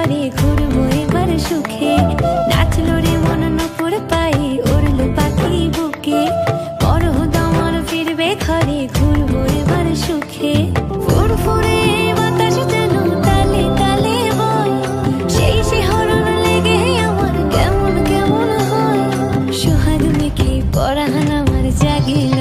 ঘরে ঘুরবো এবার সুখে। নাচলো রে মন নপুর পাই উড়লো পাখি বুকে। বড় ফিরবে ঘরে সুখে। তালে তালে সেই কেমন হয়। আমার জাগিল